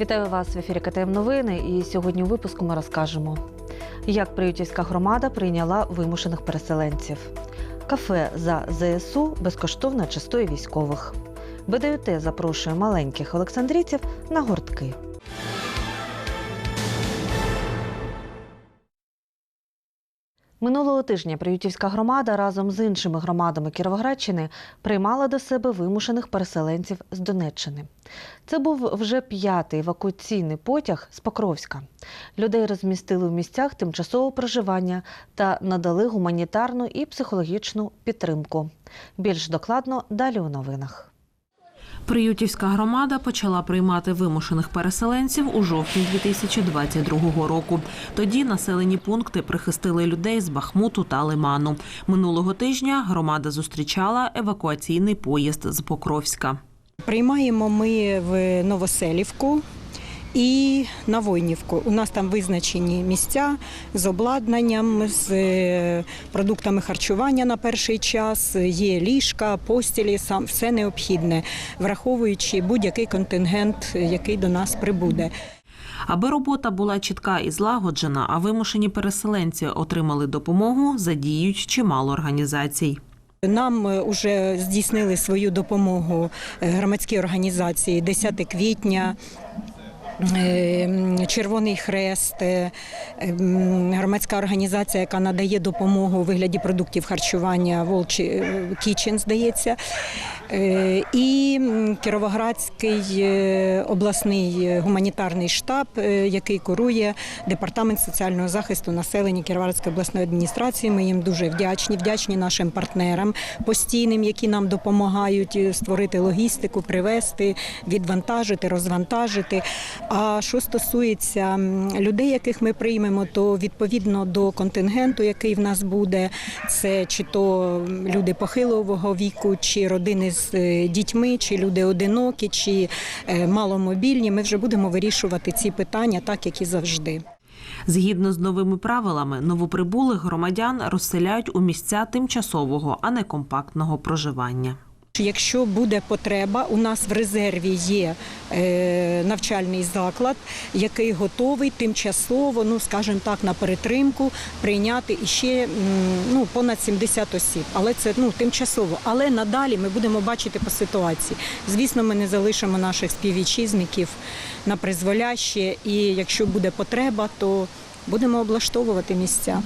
Вітаю вас в ефірі КТМ Новини. І сьогодні у випуску ми розкажемо, як Приютівська громада прийняла вимушених переселенців. Кафе за ЗСУ безкоштовно частує військових. БДЮТ запрошує маленьких олександрійців на гуртки. Минулого тижня Приютівська громада разом з іншими громадами Кіровоградщини приймала до себе вимушених переселенців з Донеччини. Це був вже п'ятий евакуаційний потяг з Покровська. Людей розмістили в місцях тимчасового проживання та надали гуманітарну і психологічну підтримку. Більш докладно далі у новинах. Приютівська громада почала приймати вимушених переселенців у жовтні 2022 року. Тоді населені пункти прихистили людей з Бахмуту та Лиману. Минулого тижня громада зустрічала евакуаційний поїзд з Покровська. Приймаємо ми в Новоселівку і на Войнівку. У нас там визначені місця з обладнанням, з е, продуктами харчування на перший час. Є ліжка, постілі, сам все необхідне, враховуючи будь-який контингент, який до нас прибуде. Аби робота була чітка і злагоджена, а вимушені переселенці отримали допомогу, задіють чимало організацій. Нам вже здійснили свою допомогу е, громадські організації 10 квітня. Е, Червоний Хрест, е, громадська організація, яка надає допомогу у вигляді продуктів харчування Волчі е, Кічен, здається, і Кіровоградський обласний гуманітарний штаб, який курує департамент соціального захисту населення Кіровоградської обласної адміністрації. Ми їм дуже вдячні, вдячні нашим партнерам постійним, які нам допомагають створити логістику, привезти, відвантажити, розвантажити. А що стосується людей, яких ми приймемо, то відповідно до контингенту, який в нас буде, це чи то люди похилого віку, чи родини з е, дітьми, чи люди одинокі, чи е, маломобільні, ми вже будемо вирішувати ці питання так, як і завжди. Згідно з новими правилами, новоприбулих громадян розселяють у місця тимчасового, а не компактного проживання. Якщо буде потреба, у нас в резерві є е, навчальний заклад, який готовий тимчасово, ну скажімо так, на перетримку прийняти іще ну, понад 70 осіб. Але це ну тимчасово. Але надалі ми будемо бачити по ситуації. Звісно, ми не залишимо наших співвітчизників на призволяще, і якщо буде потреба, то будемо облаштовувати місця.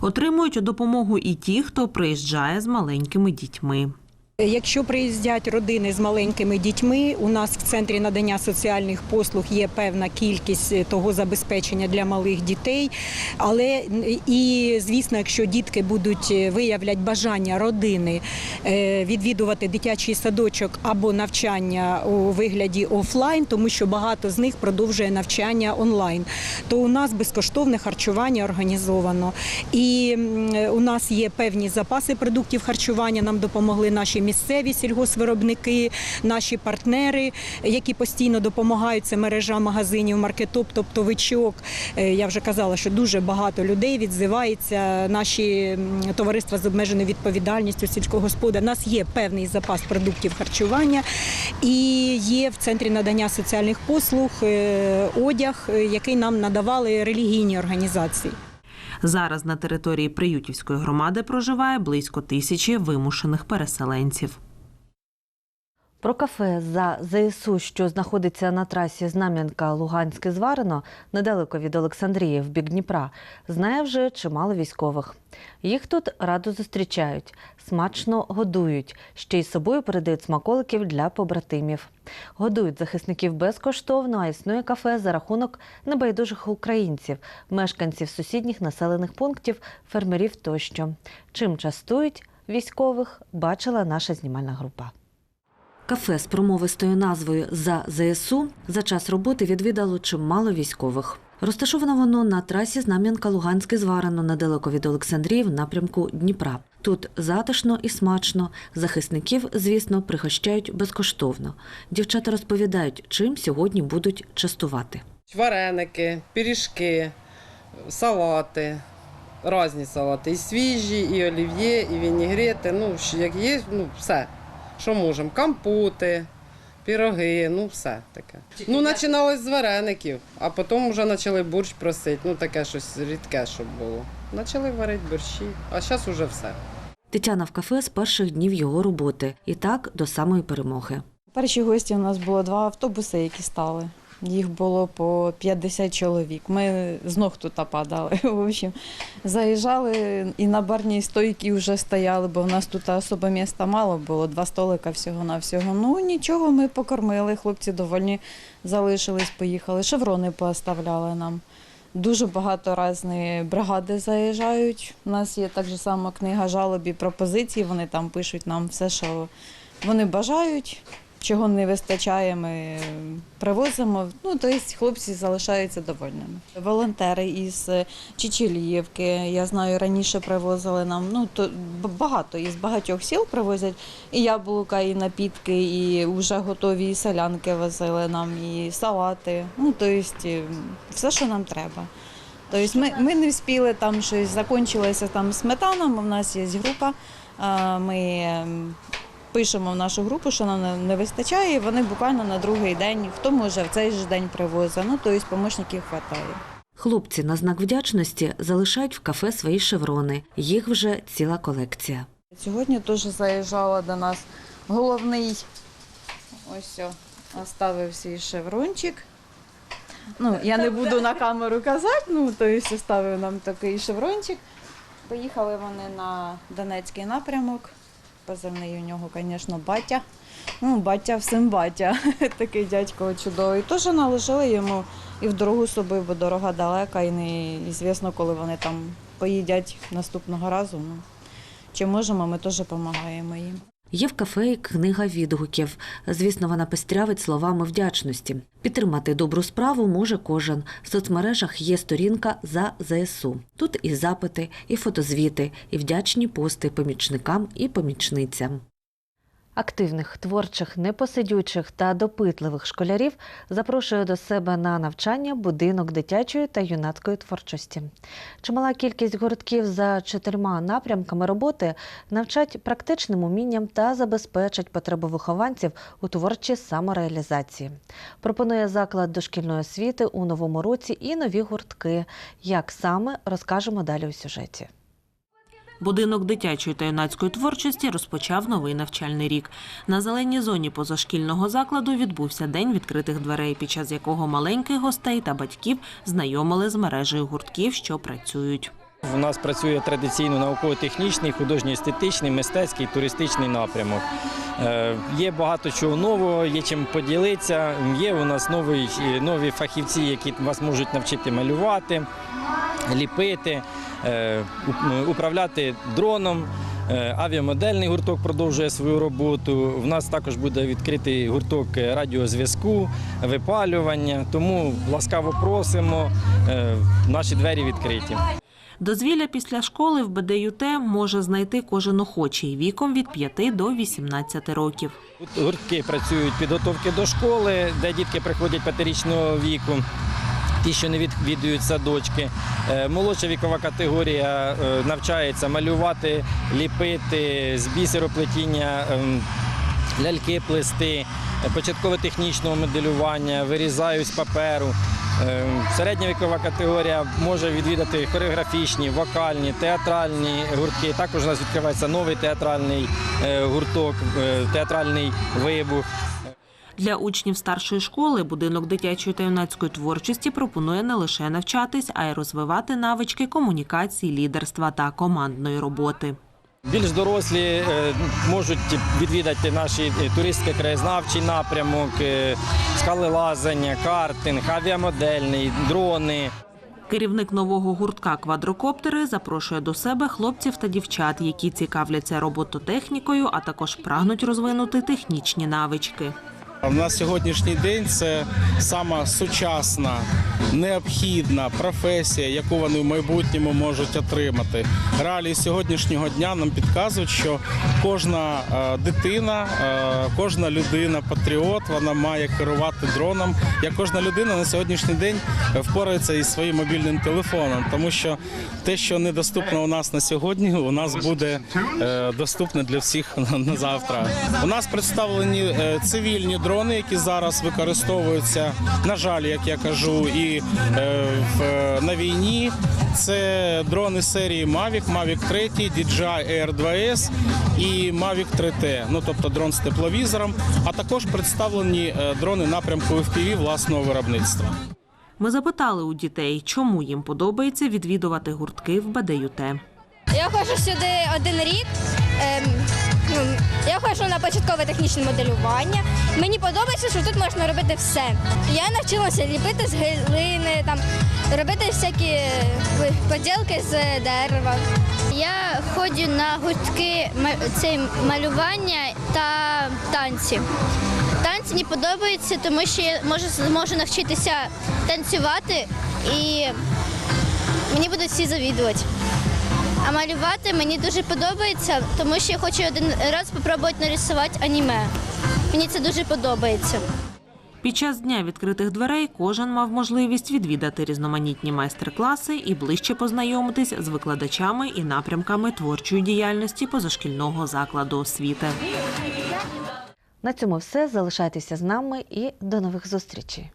Отримують допомогу і ті, хто приїжджає з маленькими дітьми. Якщо приїздять родини з маленькими дітьми, у нас в центрі надання соціальних послуг є певна кількість е, того забезпечення для малих дітей. Але і звісно, якщо дітки будуть е, виявлять бажання родини е, відвідувати дитячий садочок або навчання у вигляді офлайн, тому що багато з них продовжує навчання онлайн, то у нас безкоштовне харчування організовано. І у нас є певні запаси продуктів харчування. Нам допомогли наші місцеві сільгосвиробники, наші партнери, які постійно допомагають. Це мережа магазинів, маркетоп, топтовичок. Е, Я вже казала, що дуже багато людей відзивається. Наші товариства з обмеженою відповідальністю сільськогосподар. У нас є певний запас продуктів харчування і є в центрі надання соціальних послуг е, одяг, е, який нам надавали релігійні організації. Зараз на території Приютівської громади проживає близько тисячі вимушених переселенців. Про кафе за ЗСУ, що знаходиться на трасі Знам'янка Луганське Зварено, недалеко від Олександрії, в бік Дніпра, знає вже чимало військових. Їх тут радо зустрічають, смачно годують, ще й собою передають смаколиків для побратимів. Годують захисників безкоштовно, а існує кафе за рахунок небайдужих українців, мешканців сусідніх населених пунктів, фермерів тощо. Чим частують військових, бачила наша знімальна група. Кафе з промовистою назвою За ЗСУ за час роботи відвідало чимало військових. Розташовано воно на трасі Знам'янка Луганське зварено недалеко від Олександрії в напрямку Дніпра. Тут затишно і смачно. Захисників, звісно, пригощають безкоштовно. Дівчата розповідають, чим сьогодні будуть частувати. Вареники, пиріжки, салати, різні салати. І свіжі, і олів'є, і вінігрети. Ну, як є, ну все, що можемо. Компоти, піроги, ну все таке. Ну, починалось з вареників, а потім вже почали борщ просити. Ну, таке щось рідке, щоб було. Почали варити борщі, а зараз уже все. Тетяна в кафе з перших днів його роботи і так до самої перемоги. Перші гості у нас було два автобуси, які стали. Їх було по 50 чоловік. Ми з ног тут падали. В общем, заїжджали і на барній стойці вже стояли, бо в нас тут особо міста мало було, два столика всього-навсього. Ну нічого, ми покормили, хлопці довольні залишились, поїхали. Шеврони пооставляли нам. Дуже багато різні бригади заїжджають. У нас є так само книга жалоб і пропозицій. Вони там пишуть нам все, що вони бажають. Чого не вистачає, ми привозимо. Ну, тобто хлопці залишаються довольними. Волонтери із Чечеліївки, я знаю, раніше привозили нам. Ну то багато із багатьох сіл привозять і яблука, і напітки, і вже готові і солянки возили нам, і салати. Ну, тобто, все, що нам треба. Тобто ми, ми не встигли там щось, закінчилася там сметана, у нас є група. Ми ем, пишемо в нашу групу, що нам не- вистачає, і вони буквально на другий день, хто може в цей же день привозить. Ну, тобто помічників вистачає. Хлопці на знак вдячності залишають в кафе свої шеврони. Їх вже ціла колекція. Сьогодні теж заїжджала до нас головний, ось оставив свій шеврончик. Ну, я не буду на камеру казати, ну, тобто оставив нам такий шеврончик. Поїхали вони на Донецький напрямок. Позивний у нього, звісно, батя. Ну, батя всім батя. Такий дядько чудовий. Теж належали йому і в дорогу собі, бо дорога далека, і неізвісно, коли вони там поїдять наступного разу. Ну, чи можемо, ми теж допомагаємо їм. Є в кафе і книга відгуків. Звісно, вона пестрявить словами вдячності. Підтримати добру справу може кожен. В соцмережах є сторінка за ЗСУ. Тут і запити, і фотозвіти, і вдячні пости помічникам і помічницям. Активних, творчих, непосидючих та допитливих школярів запрошує до себе на навчання будинок дитячої та юнацької творчості. Чимала кількість гуртків за чотирма напрямками роботи навчать практичним умінням та забезпечать потребу вихованців у творчій самореалізації. Пропонує заклад дошкільної освіти у новому році і нові гуртки. Як саме розкажемо далі у сюжеті. Будинок дитячої та юнацької творчості розпочав новий навчальний рік. На зеленій зоні позашкільного закладу відбувся день відкритих дверей, під час якого маленьких гостей та батьків знайомили з мережею гуртків, що працюють. У нас працює традиційно науково-технічний, художньо-естетичний, мистецький, туристичний напрямок. Е, Є багато чого нового, є чим поділитися. Є у нас нові, нові фахівці, які вас можуть навчити малювати, ліпити, е, управляти дроном. Е, Авіамодельний гурток продовжує свою роботу. У нас також буде відкритий гурток радіозв'язку, випалювання. Тому ласкаво просимо. е, Наші двері відкриті. Дозвілля після школи в БДЮТ може знайти кожен охочий віком від 5 до 18 років. Тут гуртки працюють підготовки до школи, де дітки приходять п'ятирічного віку. Ті, що не відвідують садочки. Е, Молодша вікова категорія е, навчається малювати, ліпити, з бісероплетіння, ем, ляльки плести, е, початкове технічного моделювання, вирізають з паперу. Е, Середня вікова категорія може відвідати хореографічні, вокальні, театральні гуртки. Також у нас відкривається новий театральний е, гурток, е, театральний вибух. Для учнів старшої школи будинок дитячої та юнацької творчості пропонує не лише навчатись, а й розвивати навички комунікації, лідерства та командної роботи. Більш дорослі е, можуть відвідати наші туристські краєзнавчий напрямок, е, скалелазання, картинг, авіамодельний, дрони. Керівник нового гуртка квадрокоптери запрошує до себе хлопців та дівчат, які цікавляться робототехнікою, а також прагнуть розвинути технічні навички. У нас сьогоднішній день це сама сучасна, необхідна професія, яку вони в майбутньому можуть отримати. Реалії сьогоднішнього дня нам підказують, що кожна е, дитина, е, кожна людина, патріот, вона має керувати дроном. Як кожна людина на сьогоднішній день впорається із своїм мобільним телефоном, тому що те, що недоступно у нас на сьогодні, у нас буде е, доступне для всіх на завтра. У нас представлені цивільні дрони, які зараз використовуються, на жаль, як я кажу, і е, в, на війні. Це дрони серії Mavic, Mavic 3, DJI Air 2S і Mavic 3T, ну тобто дрон з тепловізором, а також представлені е, дрони напрямку FPV власного виробництва. Ми запитали у дітей, чому їм подобається відвідувати гуртки в БДЮТ. Я ходжу сюди один рік. Ем, я ходжу на початкове технічне моделювання. Мені подобається, що тут можна робити все. Я навчилася ліпити з глини, там, робити всякі е, поділки з дерева. Я ходжу на гуртки це малювання та танці. Танці мені подобаються, тому що я можу, можу навчитися танцювати і мені будуть всі завідувати. А малювати мені дуже подобається, тому що я хочу один раз спробувати нарисувати аніме. Мені це дуже подобається. Під час дня відкритих дверей кожен мав можливість відвідати різноманітні майстер-класи і ближче познайомитись з викладачами і напрямками творчої діяльності позашкільного закладу освіти. На цьому все. Залишайтеся з нами і до нових зустрічей.